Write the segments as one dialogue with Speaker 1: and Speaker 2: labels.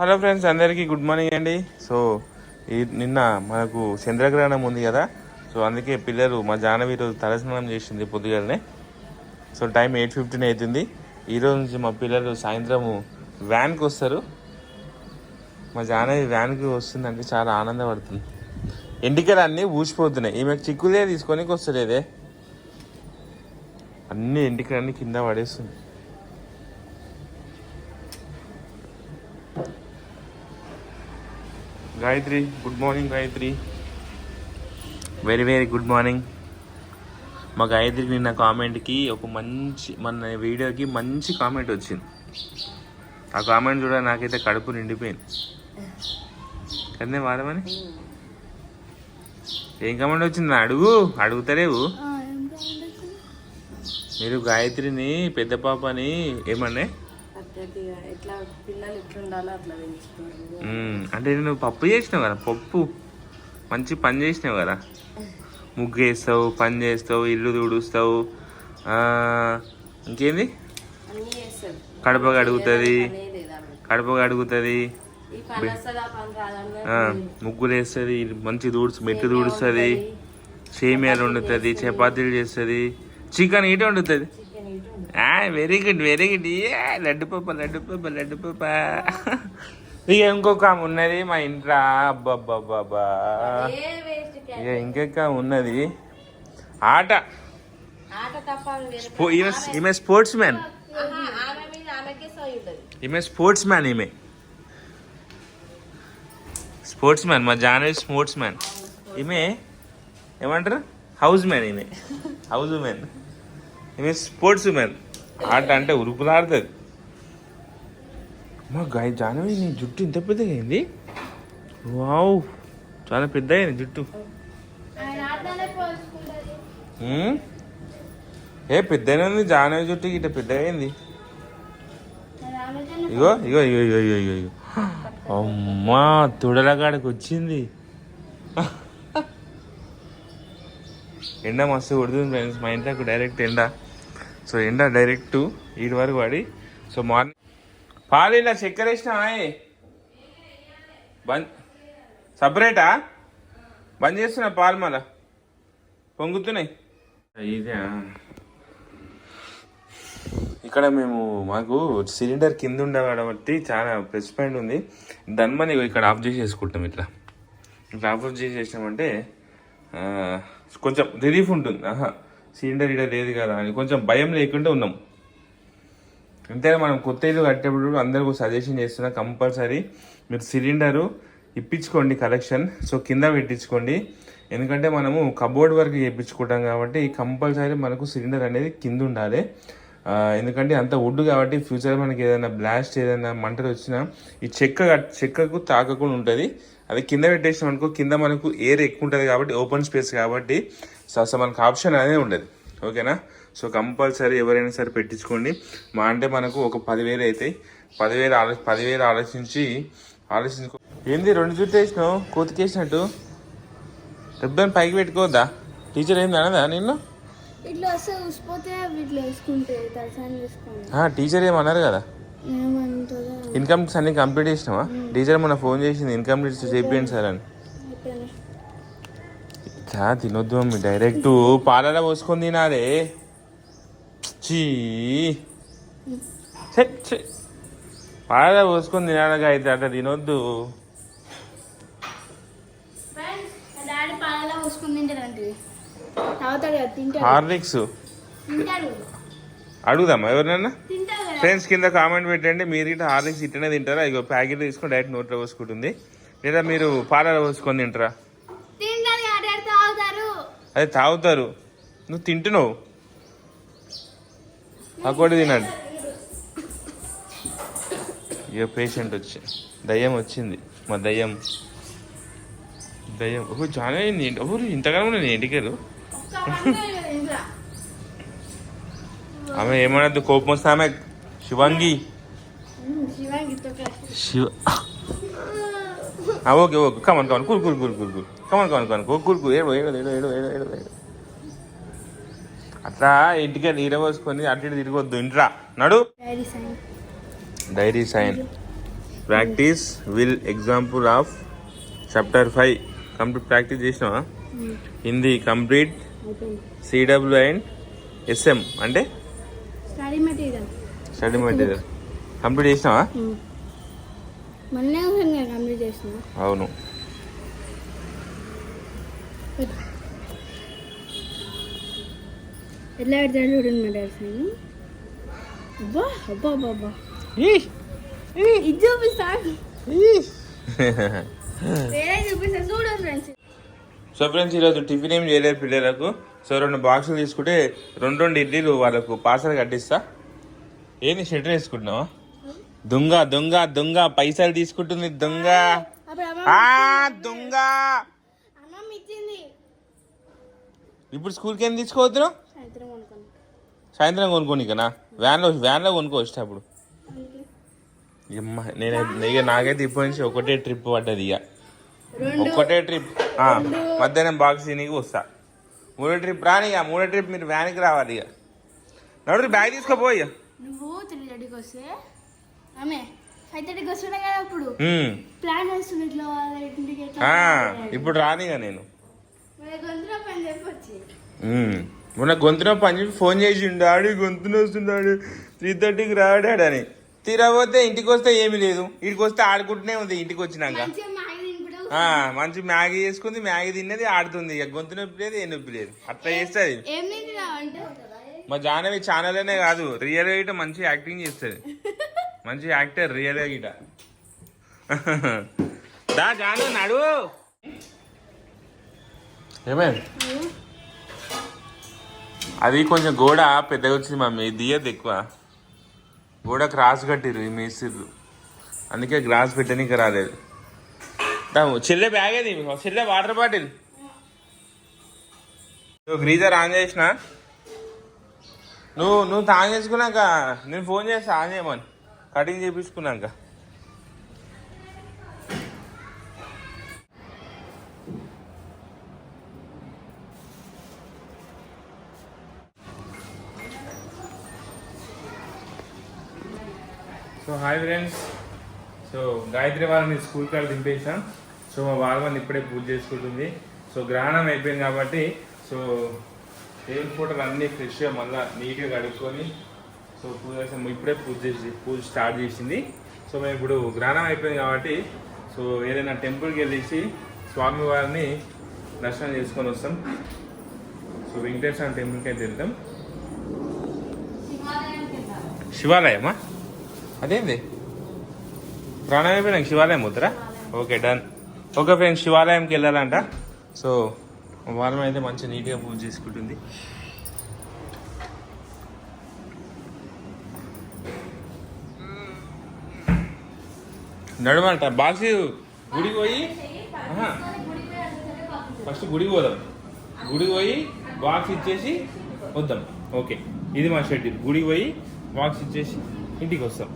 Speaker 1: Hello friends అందరికీ good morning అండి. So ఈ నిన్న మనకు చంద్రగ్రహణం ఉంది కదా సో అందుకే పిల్లలు మా జానవి రోజు తలస్నానం చేసింది పొద్దుగాలనే. సో టైం ఎయిట్ ఫిఫ్టీన్ అవుతుంది. ఈరోజు నుంచి మా పిల్లలు సాయంత్రము వ్యాన్కి వస్తారు. మా జానవి వ్యాన్కి వస్తుందంటే చాలా ఆనందపడుతుంది. ఎంటికలు అన్నీ ఊసిపోతున్నాయి. ఈమెకు చిక్కులే తీసుకొని వస్తలేదే అన్ని ఎంటికలన్నీ కింద పడేస్తుంది. Gayatri good morning Gayatri. Very very good morning. మా గాయత్రికి నిన్న కామెంట్కి ఒక మంచి మన వీడియోకి మంచి కామెంట్ వచ్చింది. ఆ కామెంట్ చూడ నాకైతే కడుపు నిండిపోయింది. కదే వాడమని ఏం కామెంట్ వచ్చింది? అడుగు అడుగుతలేవు. మీరు గాయత్రిని పెద్ద పాపని ఏమన్నా
Speaker 2: ఎట్లా పిల్లలు అట్లా.
Speaker 1: అంటే నువ్వు పప్పు చేసినావు కదా? పప్పు. మంచి పని చేసినావు కదా? ముగ్గు వేస్తావు పని చేస్తావు ఇల్లు తుడుస్తావు ఇంకేంది? కడప కడుగుతుంది. కడప కడుగుతుంది. ముగ్గులు వేస్తుంది మంచి దూడ్స్ మెట్టు దూడుస్తుంది సేమియాలు వండుతుంది చపాతీలు చేస్తుంది. చికెన్ ఇటు వండుతుంది. వెరీ గుడ్ వెరీ గుడ్ ఏ లడ్డు పప్ప లడ్డు పప్ప లడ్డు పప్ప. ఇక ఇంకొక ఆమె ఉన్నది మా ఇంట్లో
Speaker 2: క్యా-
Speaker 1: ఇక ఇంకొక ఉన్నది. ఆట. ఈమె ఈమె స్పోర్ట్స్ మ్యాన్. ఈమె స్పోర్ట్స్ మ్యాన్ ఈమె. స్పోర్ట్స్ మ్యాన్ మా జానవి స్పోర్ట్స్ మ్యాన్. ఈమె ఏమంటారు? హౌస్ మ్యాన్ ఈమె. House man. ఈమె స్పోర్ట్స్ మ్యాన్ ఆట అంటే ఉరుకులాడుతుంది మా గాయ జానవి నీ జుట్టు ఇంత పెద్దగా అయింది? వావ్ చాలా పెద్ద అయింది జుట్టు. ఏ పెద్దనే ఉంది జానవి జుట్టు ఇట్లా పెద్ద అయింది. ఇగో ఇగో ఇగో ఇగో ఇగో ఇగో ఇగో. అమ్మా తుడలగాడికి వచ్చింది. ఎండ మస్తు కొడుతుంది ఫ్రెండ్స్ మా ఇంట్లోకి డైరెక్ట్ ఎండ. సో ఎండ డైరెక్ట్ ఈడు వరకు పడి. సో మార్నింగ్ పాలు ఇలా చక్కెర వేసినావా బంద్. సపరేటా బంద్ చేస్తున్నా పాలు మళ్ళా. పొంగుతున్నాయి. ఇదే ఇక్కడ మేము మాకు సిలిండర్ కింద ఉండే కాబట్టి చాలా ప్రెస్ పాయింట్ ఉంది. దాని మనం ఇక్కడ ఆఫ్ చేసేసుకుంటాం ఇట్లా. ఇట్లా ఆఫ్ చేసేసామంటే కొంచెం రిలీఫ్ ఉంటుంది. ఆహా సిలిండర్ ఇక్కడ లేదు కదా అని కొంచెం భయం లేకుండా ఉన్నాం. అంతే మనం కొత్త ఇల్లు కట్టేటప్పుడు అందరికీ సజెషన్ చేస్తున్నా కంపల్సరీ మీరు సిలిండరు ఇప్పించుకోండి కలెక్షన్ సో కింద పెట్టించుకోండి. ఎందుకంటే మనము కబోర్డ్ వరకు చేయించుకుంటాం కాబట్టి కంపల్సరీ మనకు సిలిండర్ అనేది కింద ఉండాలి. ఎందుకంటే అంత వుడ్ కాబట్టి ఫ్యూచర్ మనకి ఏదైనా బ్లాస్ట్ ఏదైనా మంటలు వచ్చినా ఈ చెక్క చెక్కకు తాకకుండా ఉంటుంది. అది కింద పెట్టేసినాం అనుకో కింద మనకు ఎయిర్ ఎక్కువ ఉంటుంది కాబట్టి ఓపెన్ స్పేస్ కాబట్టి సో అసలు మనకు ఆప్షన్ అనేది ఉండదు. ఓకేనా? సో కంపల్సరీ ఎవరైనా సరే పెట్టించుకోండి. మా అంటే మనకు ఒక పదివేలు అవుతాయి పదివేలు ఆలో పదివేలు ఆలోచించి ఆలోచించుకో. ఏంది రెండు జుట్టు వేసినావు? కోతికేసినట్టు రిబ్బన్ పైకి పెట్టుకోవద్దా? టీచర్ ఏంది అనదా నిన్ను? టీచర్ ఏమన్నారు కదా? ట్యాక్స్ అన్ని కంప్లీట్ చేసినావా? టీచర్ మొన్న ఫోన్ చేసింది ఇన్కమ్ ట్యాక్స్ చేపియండి సార్ అని. చా తినొద్దు మమ్మీ డైరెక్ట్ పాలలో పోసుకొని తినాలే. చీ. పాలలో పోసుకొని తినాలగా అయితే అట్లా తినొద్దు. హార్లిక్స్. అడుగుదామా ఎవరినన్నా? ఫ్రెండ్స్ కింద కామెంట్ పెట్టండి. మీరు ఇట్లా హార్లిక్స్ ఇట్లనే తింటారా? ఇగో ప్యాకెట్ తీసుకొని డైరెక్ట్ నోట్లో పోసుకుంటుంది. లేదా మీరు పాలలో పోసుకొని తింటారా? అది తాగుతారు. నువ్వు తింటున్నావు. అక్కడి తినండి. ఇక పేషెంట్ వచ్చి దయ్యం వచ్చింది. మా దయ్యం. దయ్యం. ఓహో చాలా అయింది. ఓహో ఇంతకాలం నేను
Speaker 3: ఇంట్లో.
Speaker 1: ఆమె ఏమనద్దు కోపం వస్తే ఆమె శివంగి. Shiva okay okay. Come on come on cool cool cool cool cool. Come on come on come on cool cool cool. ఏడు ఏడు ఏడు ఏడు ఏడు ఏడు ఏడు. అట్లా ఇంటికి నీర పోసుకొని అటు ఇటు తిరగొద్దు. ఇంట్రా. నడు. Diary sign practice will example of chapter five complete practice చేసినావా? Hindi complete CW and SM అంటే?
Speaker 3: Study material
Speaker 1: study material complete చేసినావా?
Speaker 3: మొన్నే ఒకసారి నేను కంప్లీట్ చేసిన.
Speaker 1: అవును.
Speaker 3: చూడండి అబ్బా అబ్బా అబ్బా అబ్బా. ఇది చూపిస్తాను వేరే చూపిస్తా చూడు ఫ్రెండ్స్.
Speaker 1: సో ఫ్రెండ్స్ ఈరోజు టిఫిన్ ఏం చేయలేదు పిల్లలకు. సో రెండు బాక్సులు తీసుకుంటే రెండు రెండు ఇడ్లీలు వాళ్ళకు పార్సల్ కట్టిస్తా. ఏంది షెటర్ వేసుకుంటున్నావా? దొంగ దొంగ దొంగ పైసలు తీసుకుంటుంది దొంగ. దొంగ. ఇప్పుడు స్కూల్కి ఏం తీసుకోవద్దును
Speaker 3: సాయంత్రం
Speaker 1: కొనుక్కోనికనా? వ్యాన్లో వ్యాన్లో కొనుక్కోవచ్చు అప్పుడు. నేను ఇక నాకైతే ఇప్పటి నుంచి ఒకటే ట్రిప్ పడ్డది ఇక
Speaker 3: రెండు.
Speaker 1: ఒక్కటే ట్రిప్. మధ్యాహ్నం బాక్స్ తినికి వస్తా. మూడో ట్రిప్ రాని ఇక మూడో ట్రిప్ మీరు వ్యాన్కి రావాలి ఇక నడు బ్యాగ్ తీసుకోపోయి.
Speaker 3: నువ్వు త్రీ థర్టీకి వస్తే? ఆమె ఫైవ్ థర్టీకి వస్తున్నా కదా అప్పుడు. ప్లాన్ వేస్తుంది ఇట్లా వాళ్ళ ఇంటికి ఎట్లా.
Speaker 1: ఇప్పుడు రానిగా నేను.
Speaker 3: గొంతులో పని చెప్పొచ్చు.
Speaker 1: మొన్న గొంతున పని చెప్పి ఫోన్ చేసిండు డాడీ గొంతున వస్తున్నాడు త్రీ థర్టీకి రాడాడు అని. తీరపోతే ఇంటికి వస్తే ఏమీ లేదు. ఇంటికి వస్తే ఆడుకుంటూనే ఉంది ఇంటికి వచ్చినాక. మంచి మ్యాగీ చేసుకుంది మ్యాగీ తిన్నది ఆడుతుంది. ఇక గొంతు నొప్పి లేదు ఏ నొప్పి లేదు. అట్లా చేస్తుంది మా జాహ్నవి ఛానల్ అనే కాదు రియల్గా గిట్ట మంచి యాక్టింగ్ చేస్తుంది. మంచి యాక్టర్ రియల్గా గిట దా జాను నడు. ఏమైంది? అది కొంచెం గోడ పెద్దగా వచ్చింది మమ్మీ దియద్దు ఎక్కువ. గోడ క్రాస్ కట్టిరు ఈ మేసిర్లు అందుకే గ్లాస్ పెట్టనీకి రాలేదు. చెల్లె బ్యాగ్ అది చెల్లె వాటర్ బాటిల్. గ్రీజర్ ఆన్ చేసిన. నువ్వు నువ్వు తాన్ చేసుకున్నాక నేను ఫోన్ చేసి ఆన్ చేయమని cutting చేపించుకున్నాక. So hi friends so Gayatri వాళ్ళని స్కూల్ కాడ దింపేసాం సో మా వాళ్ళని ఇప్పుడే పూజ చేసుకుంటుంది. సో గ్రహణం అయిపోయింది కాబట్టి సో దేవుని ఫోటోలు అన్నీ ఫ్రెష్గా మళ్ళీ నీట్గా కడుక్కొని సో పూజ చేసాం. ఇప్పుడే పూజ చేసి పూజ స్టార్ట్ చేసింది. సో మేము ఇప్పుడు గ్రహణం అయిపోయింది కాబట్టి సో ఏదైనా టెంపుల్కి వెళ్ళేసి స్వామివారిని దర్శనం చేసుకొని వస్తాం. సో వెంకటేశ్వర టెంపుల్కి అయితే వెళ్తాం. శివాలయమా? అదేంది? ప్రాణం అయిపోయినాక శివాలయం వద్దురా ఓకే డన్. ఓకే ఫ్రెండ్స్ శివాలయంకి వెళ్ళాలంట. సో వారం అయితే మంచి నీట్గా పూజ చేసుకుంటుంది. నడమంట బాక్స్ గుడికి పోయి ఫస్ట్ గుడికి పోదాం. గుడికి పోయి బాక్స్ ఇచ్చేసి వద్దాం. ఓకే ఇది మా షెడ్యూల్. గుడికి పోయి బాక్స్ ఇచ్చేసి ఇంటికి వస్తాం.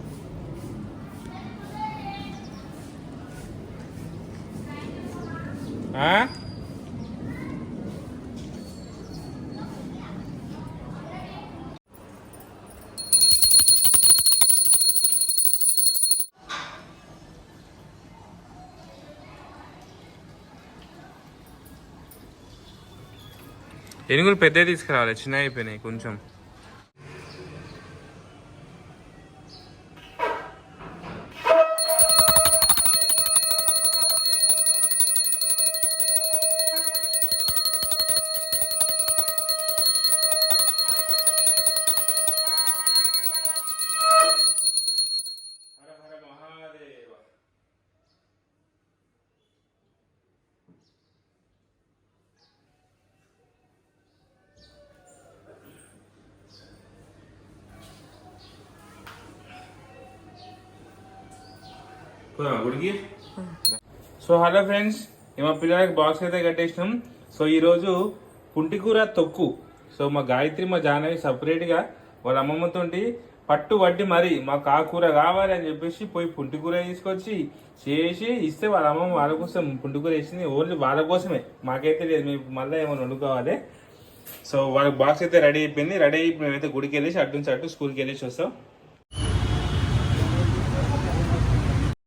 Speaker 1: ఆ? ఏనుగులు పెద్దవి తీసుకురావాలి చిన్న అయిపోయినాయి కొంచెం. సో హలో ఫ్రెండ్స్ మా పిల్లలకి బాక్స్ అయితే కట్టేసినాం. సో ఈరోజు పుంటికూర తొక్కు. సో మా గాయత్రి మా జాహ్నవి సపరేట్గా వాళ్ళ అమ్మమ్మతో పట్టు వడ్డి మరి మాకు ఆ కూర కావాలి అని చెప్పేసి పోయి పుంటికూర తీసుకొచ్చి చేసి ఇస్తే వాళ్ళ అమ్మమ్మ వాళ్ళ కోసం పుంటికూర వేసింది. ఓన్లీ వాళ్ళ కోసమే. మాకైతే లేదు. మేము మళ్ళీ ఏమైనా వండుకోవాలి. సో వాళ్ళకి బాక్స్ అయితే రెడీ అయిపోయింది. రెడీ అయిపోయి మేమైతే గుడికి వెళ్ళేసి అటు నుంచి అటు స్కూల్కి వెళ్ళేసి వస్తాం.